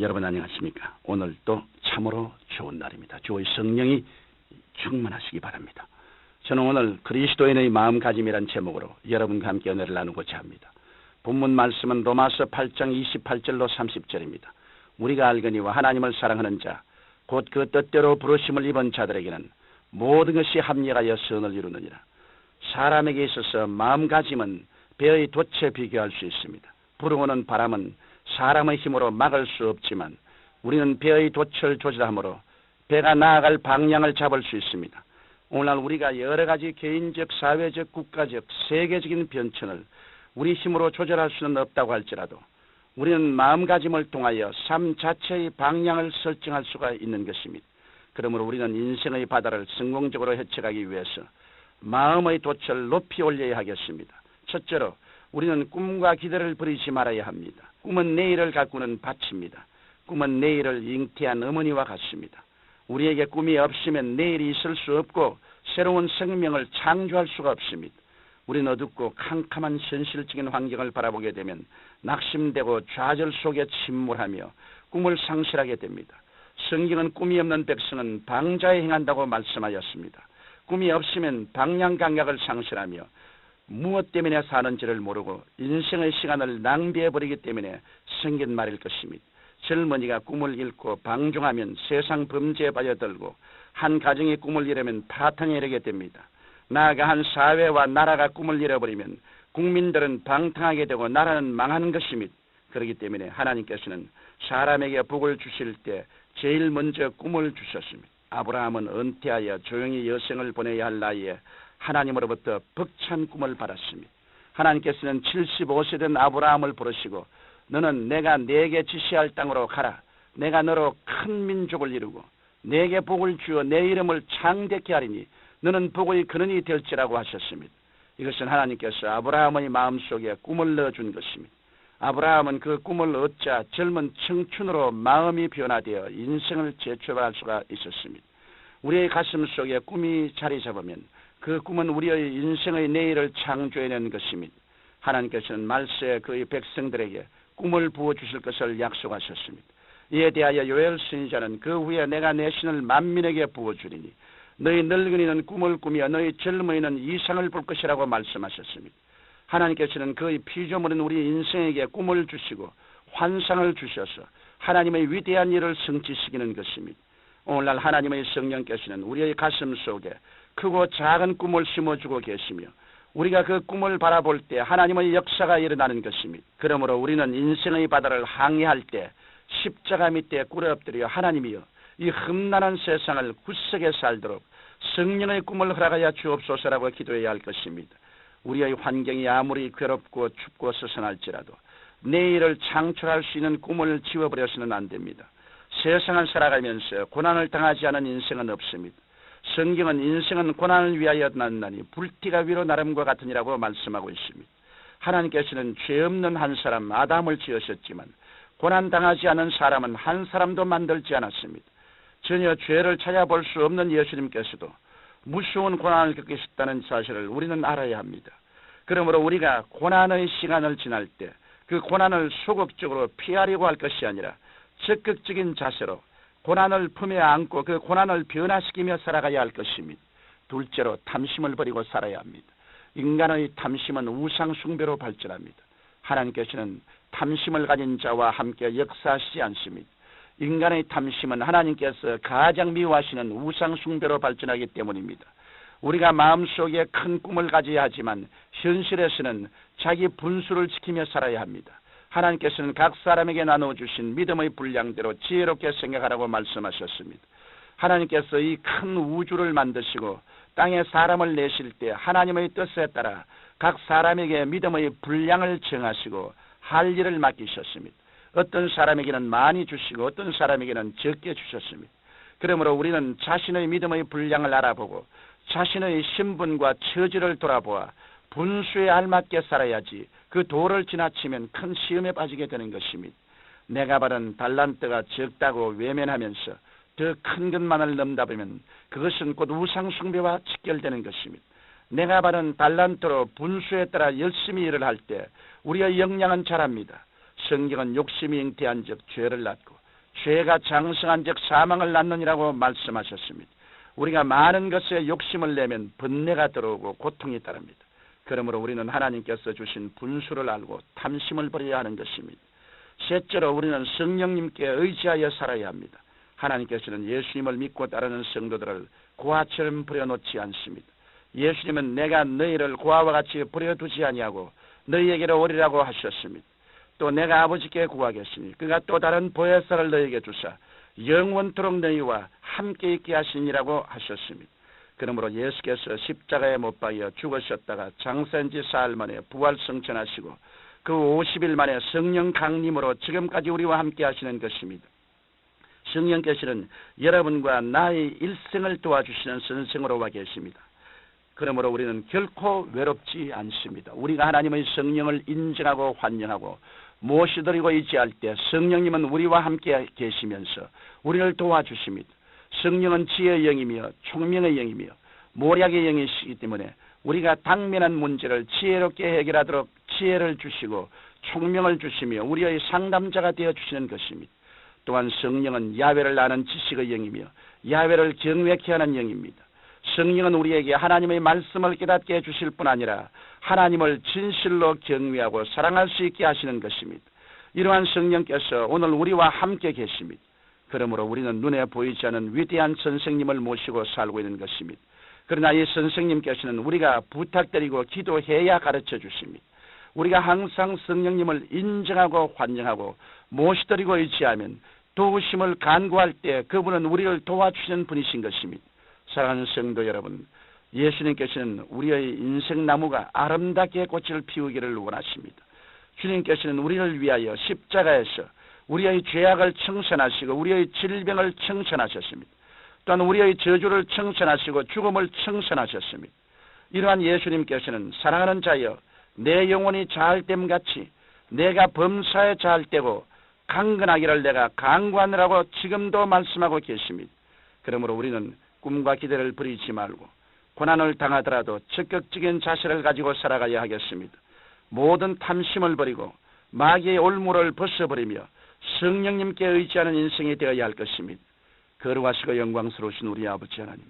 여러분 안녕하십니까? 오늘 또 참으로 좋은 날입니다. 주의 성령이 충만하시기 바랍니다. 저는 오늘 그리스도인의 마음가짐이란 제목으로 여러분과 함께 은혜를 나누고자 합니다. 본문 말씀은 로마서 8장 28절로 30절입니다. 우리가 알거니와 하나님을 사랑하는 자, 곧 그 뜻대로 부르심을 입은 자들에게는 모든 것이 합력하여 선을 이루느니라. 사람에게 있어서 마음가짐은 배의 돛에 비교할 수 있습니다. 불어오는 바람은 사람의 힘으로 막을 수 없지만 우리는 배의 돛을 조절함으로 배가 나아갈 방향을 잡을 수 있습니다. 오늘날 우리가 여러 가지 개인적, 사회적, 국가적, 세계적인 변천을 우리 힘으로 조절할 수는 없다고 할지라도 우리는 마음가짐을 통하여 삶 자체의 방향을 설정할 수가 있는 것입니다. 그러므로 우리는 인생의 바다를 성공적으로 헤쳐가기 위해서 마음의 돛을 높이 올려야 하겠습니다. 첫째로 우리는 꿈과 기대를 버리지 말아야 합니다. 꿈은 내일을 가꾸는 밭입니다. 꿈은 내일을 잉태한 어머니와 같습니다. 우리에게 꿈이 없으면 내일이 있을 수 없고 새로운 생명을 창조할 수가 없습니다. 우리는 어둡고 캄캄한 현실적인 환경을 바라보게 되면 낙심되고 좌절 속에 침몰하며 꿈을 상실하게 됩니다. 성경은 꿈이 없는 백성은 방자에 행한다고 말씀하였습니다. 꿈이 없으면 방향 감각을 상실하며 무엇 때문에 사는지를 모르고 인생의 시간을 낭비해버리기 때문에 생긴 말일 것입니다. 젊은이가 꿈을 잃고 방종하면 세상 범죄에 빠져들고 한 가정의 꿈을 잃으면 파탄에 이르게 됩니다. 나아가 한 사회와 나라가 꿈을 잃어버리면 국민들은 방탕하게 되고 나라는 망하는 것입니다. 그렇기 때문에 하나님께서는 사람에게 복을 주실 때 제일 먼저 꿈을 주셨습니다. 아브라함은 은퇴하여 조용히 여생을 보내야 할 나이에 하나님으로부터 벅찬 꿈을 받았습니다. 하나님께서는 75세 된 아브라함을 부르시고 너는 내가 네게 지시할 땅으로 가라. 내가 너로 큰 민족을 이루고 내게 복을 주어 내 이름을 창대케 하리니 너는 복의 근원이 될지라고 하셨습니다. 이것은 하나님께서 아브라함의 마음속에 꿈을 넣어준 것입니다. 아브라함은 그 꿈을 얻자 젊은 청춘으로 마음이 변화되어 인생을 재촉할 수가 있었습니다. 우리의 가슴 속에 꿈이 자리 잡으면 그 꿈은 우리의 인생의 내일을 창조해낸 것입니다. 하나님께서는 말세 그의 백성들에게 꿈을 부어주실 것을 약속하셨습니다. 이에 대하여 요엘 선지자는 그 후에 내가 내 신을 만민에게 부어주리니 너희 늙은이는 꿈을 꾸며 너희 젊은이는 이상을 볼 것이라고 말씀하셨습니다. 하나님께서는 그의 피조물인 우리 인생에게 꿈을 주시고 환상을 주셔서 하나님의 위대한 일을 성취시키는 것입니다. 오늘날 하나님의 성령께서는 우리의 가슴 속에 크고 작은 꿈을 심어주고 계시며 우리가 그 꿈을 바라볼 때 하나님의 역사가 일어나는 것입니다. 그러므로 우리는 인생의 바다를 항해할 때 십자가 밑에 꿇어 엎드려 하나님이여 이 흠난한 세상을 굳세게 살도록 성령의 꿈을 허락하여 주옵소서라고 기도해야 할 것입니다. 우리의 환경이 아무리 괴롭고 춥고 서성할지라도 내일을 창출할 수 있는 꿈을 지워버려서는 안 됩니다. 세상을 살아가면서 고난을 당하지 않은 인생은 없습니다. 성경은 인생은 고난을 위하여 났나니 불티가 위로 나름과 같으니라고 말씀하고 있습니다. 하나님께서는 죄 없는 한 사람 아담을 지으셨지만 고난 당하지 않은 사람은 한 사람도 만들지 않았습니다. 전혀 죄를 찾아볼 수 없는 예수님께서도 무서운 고난을 겪으셨다는 사실을 우리는 알아야 합니다. 그러므로 우리가 고난의 시간을 지날 때 그 고난을 소극적으로 피하려고 할 것이 아니라 적극적인 자세로 고난을 품에 안고 그 고난을 변화시키며 살아가야 할 것입니다. 둘째로 탐심을 버리고 살아야 합니다. 인간의 탐심은 우상 숭배로 발전합니다. 하나님께서는 탐심을 가진 자와 함께 역사하시지 않습니다. 인간의 탐심은 하나님께서 가장 미워하시는 우상 숭배로 발전하기 때문입니다. 우리가 마음속에 큰 꿈을 가져야 하지만 현실에서는 자기 분수를 지키며 살아야 합니다. 하나님께서는 각 사람에게 나눠주신 믿음의 분량대로 지혜롭게 생각하라고 말씀하셨습니다. 하나님께서 이 큰 우주를 만드시고 땅에 사람을 내실 때 하나님의 뜻에 따라 각 사람에게 믿음의 분량을 정하시고 할 일을 맡기셨습니다. 어떤 사람에게는 많이 주시고 어떤 사람에게는 적게 주셨습니다. 그러므로 우리는 자신의 믿음의 분량을 알아보고 자신의 신분과 처지를 돌아보아 분수에 알맞게 살아야지 그 도를 지나치면 큰 시험에 빠지게 되는 것입니다. 내가 받은 달란트가 적다고 외면하면서 더 큰 것만을 넘다보면 그것은 곧 우상숭배와 직결되는 것입니다. 내가 받은 달란트로 분수에 따라 열심히 일을 할 때 우리의 역량은 자랍니다. 성경은 욕심이 잉태한 적 죄를 낳고 죄가 장성한 즉 사망을 낳느니라고 말씀하셨습니다. 우리가 많은 것에 욕심을 내면 번뇌가 들어오고 고통이 따릅니다. 그러므로 우리는 하나님께서 주신 분수를 알고 탐심을 버려야 하는 것입니다. 셋째로 우리는 성령님께 의지하여 살아야 합니다. 하나님께서는 예수님을 믿고 따르는 성도들을 고아처럼 버려놓지 않습니다. 예수님은 내가 너희를 고아와 같이 버려두지 아니하고 너희에게로 오리라고 하셨습니다. 또 내가 아버지께 구하겠으니 그가 또 다른 보혜사를 너희에게 주사 영원토록 너희와 함께 있게 하시니라고 하셨습니다. 그러므로 예수께서 십자가에 못 박여 죽으셨다가 장사인 지 사흘 만에 부활 성천하시고 그 50일 만에 성령 강림으로 지금까지 우리와 함께 하시는 것입니다. 성령께서는 여러분과 나의 일생을 도와주시는 선생으로 와 계십니다. 그러므로 우리는 결코 외롭지 않습니다. 우리가 하나님의 성령을 인정하고 환영하고 모시드리고 의지할 때 성령님은 우리와 함께 계시면서 우리를 도와주십니다. 성령은 지혜의 영이며 총명의 영이며 모략의 영이시기 때문에 우리가 당면한 문제를 지혜롭게 해결하도록 지혜를 주시고 총명을 주시며 우리의 상담자가 되어 주시는 것입니다. 또한 성령은 야외를 아는 지식의 영이며 야외를 경외케 하는 영입니다. 성령은 우리에게 하나님의 말씀을 깨닫게 해주실 뿐 아니라 하나님을 진실로 경외하고 사랑할 수 있게 하시는 것입니다. 이러한 성령께서 오늘 우리와 함께 계십니다. 그러므로 우리는 눈에 보이지 않는 위대한 선생님을 모시고 살고 있는 것입니다. 그러나 이 선생님께서는 우리가 부탁드리고 기도해야 가르쳐 주십니다. 우리가 항상 성령님을 인정하고 환영하고 모시드리고 있지하면 도우심을 간구할 때 그분은 우리를 도와주시는 분이신 것입니다. 사랑하는 성도 여러분, 예수님께서는 우리의 인생 나무가 아름답게 꽃을 피우기를 원하십니다. 주님께서는 우리를 위하여 십자가에서 우리의 죄악을 청산하시고 우리의 질병을 청산하셨습니다. 또한 우리의 저주를 청산하시고 죽음을 청산하셨습니다. 이러한 예수님께서는 사랑하는 자여 내 영혼이 잘됨 같이 내가 범사에 잘되고 강건하기를 내가 강구하느라고 지금도 말씀하고 계십니다. 그러므로 우리는 꿈과 기대를 버리지 말고 고난을 당하더라도 적극적인 자세를 가지고 살아가야 하겠습니다. 모든 탐심을 버리고 마귀의 올무를 벗어버리며 성령님께 의지하는 인생이 되어야 할 것입니다. 거룩하시고 영광스러우신 우리 아버지 하나님,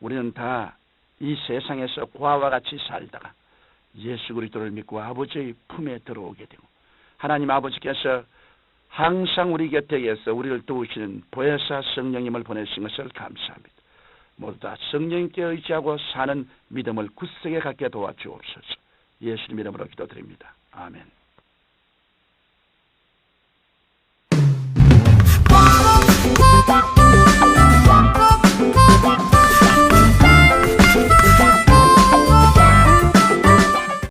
우리는 다 이 세상에서 고아와 같이 살다가 예수 그리스도를 믿고 아버지의 품에 들어오게 되고 하나님 아버지께서 항상 우리 곁에 계서 우리를 도우시는 보혜사 성령님을 보내신 것을 감사합니다. 모두 다 성령님께 의지하고 사는 믿음을 굳세게 갖게 도와주옵소서. 예수님 이름으로 기도드립니다. 아멘. Bye.